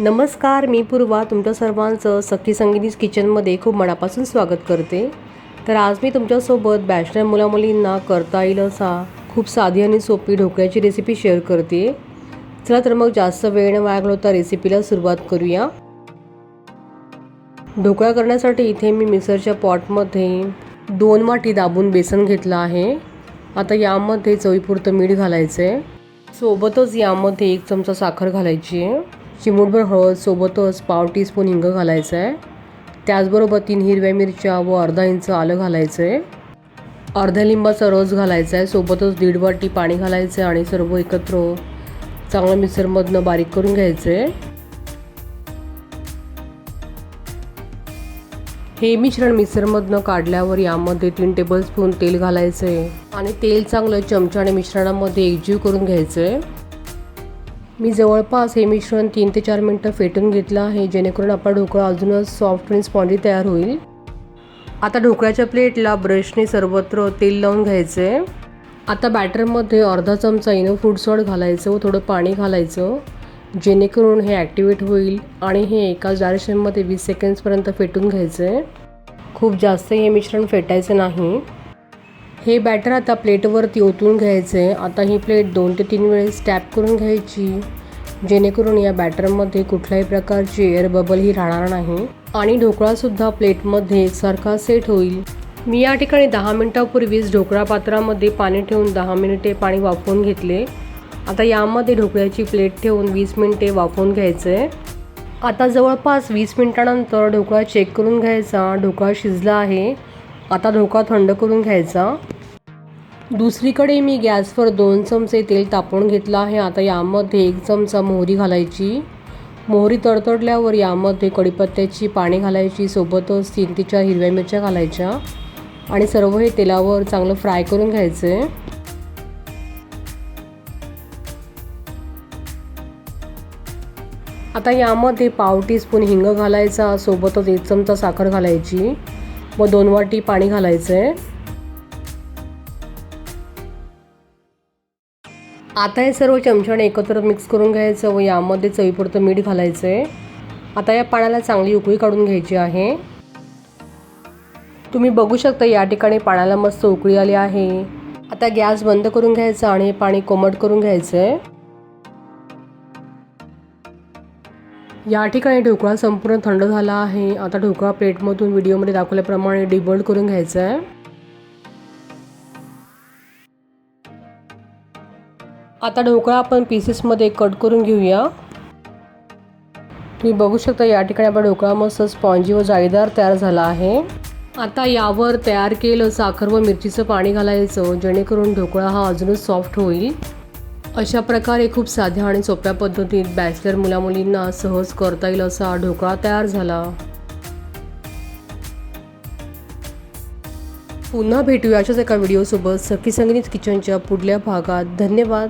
नमस्कार मी पूर्वा तुमच्या सर्वांचं सखी संगीत किचनमध्ये खूप मनापासून स्वागत करते. तर आज मी तुमच्यासोबत बॅचलर मुलामुलींना करता येईल असा खूप साधी आणि सोपी ढोकळ्याची रेसिपी शेअर करते. चला तर मग जास्त वेळ न वाया घालवता रेसिपीला सुरुवात करूया. ढोकळा करण्यासाठी इथे मी मिक्सरच्या पॉटमध्ये दोन वाटी दाबून बेसन घेतलं आहे. आता यामध्ये चवीपुरतं मीठ घालायचं आहे सोबतच यामध्ये एक चमचा साखर घालायची आहे. चिमूटभर हळद सोबतच पाव टीस्पून हिंग घालायचं आहे त्याचबरोबर तीन हिरव्या मिरच्या व अर्धा इंच आलं घालायचं आहे अर्ध्या लिंबाचा रस घालायचा आहे सोबतच दीड वाटी पाणी घालायचं आहे आणि सर्व एकत्र चांगलं मिक्सरमधनं बारीक करून घ्यायचं आहे हे मिश्रण मिक्सरमधनं काढल्यावर यामध्ये तीन टेबलस्पून तेल घालायचं आहे आणि तेल चांगलं चमच्याने मिश्रणामध्ये एकजीव करून घ्यायचं आहे मी जवळपास हे मिश्रण तीन ते चार मिनटं फेटून घेतलं आहे जेणेकरून आपला ढोकळा अजूनच सॉफ्ट आणि स्पॉन्जी तयार होईल. आता ढोकळ्याच्या प्लेटला ब्रशने सर्वत्र तेल लावून घ्यायचं. आहे आता बॅटरमध्ये अर्धा चमचा इनो फूड सॉल्ट घालायचं व थोडं पाणी घालायचं जेणेकरून हे ॲक्टिवेट होईल आणि हे एकाच डायरेक्शनमध्ये वीस सेकंड्सपर्यंत फेटून घ्यायचं. आहे खूप जास्त हे मिश्रण फेटायचं नाही. हे बॅटर आता प्लेटवरती ओतून घ्यायचं आहे आता ही प्लेट दोन ते तीन वेळेस टॅप करून घ्यायची जेणेकरून या बॅटरमध्ये कुठल्याही प्रकारची एअर बबलही राहणार नाही आणि ढोकळासुद्धा प्लेटमध्ये एकसारखा सेट होईल. मी या ठिकाणी दहा मिनटापूर्वीच ढोकळा पात्रामध्ये पाणी ठेवून दहा मिनिटे पाणी वाफवून घेतले. आता यामध्ये ढोकळ्याची प्लेट ठेवून वीस मिनिटे वाफवून घ्यायचं आहे आता जवळपास वीस मिनटानंतर ढोकळा चेक करून घ्यायचा. ढोकळा शिजला आहे. आता धोका थंड करून घ्यायचा. दुसरीकडे मी गॅसवर दोन चमचे तेल तापवून घेतलं आहे. आता यामध्ये एक चमचा मोहरी घालायची. मोहरी तडतडल्यावर यामध्ये कढीपत्त्याची पाने घालायची सोबतच तीन ते चार हिरव्या मिरच्या घालायच्या आणि सर्व हे तेलावर चांगलं फ्राय करून घ्यायचं. आता यामध्ये पाव टीस्पून हिंग घालायचा सोबतच एक चमचा साखर घालायची. व दोन वाटी पाणी घालायचं आहे आता हे सर्व चमच्याने एकत्र मिक्स करून घ्यायचं. व यामध्ये चवीपुरतं मीठ घालायचं आहे आता या पाण्याला चांगली उकळी काढून घ्यायची आहे. तुम्ही बघू शकता या ठिकाणी पाण्याला मस्त उकळी आली आहे. आता गॅस बंद करून घ्यायचा आणि पाणी कोमट करून घ्यायचं आहे या ठिकाणी ढोकळा संपूर्ण थंड झाला आहे. आता ढोकळा प्लेटमधून व्हिडिओमध्ये दाखवल्याप्रमाणे डिबोल्ड करून घ्यायचा आहे. आता ढोकळा आपण पीसेसमध्ये कट करून घेऊया. तुम्ही बघू शकता या ठिकाणी आपला ढोकळा मस्त स्पॉन्जी व जाळीदार तयार झाला आहे. आता यावर तयार केलं साखर व मिरचीचं पाणी घालायचं जेणेकरून ढोकळा हा अजूनच सॉफ्ट होईल. अशा प्रकारे खूप साध्या आणि सोप्या पद्धतीत बॅचलर मुलामुलींना सहज करता येईल असा ढोकळा तयार झाला. पुन्हा भेटूया अशाच एका व्हिडिओसोबत सखी संगीत किचनच्या पुढल्या भागात. धन्यवाद.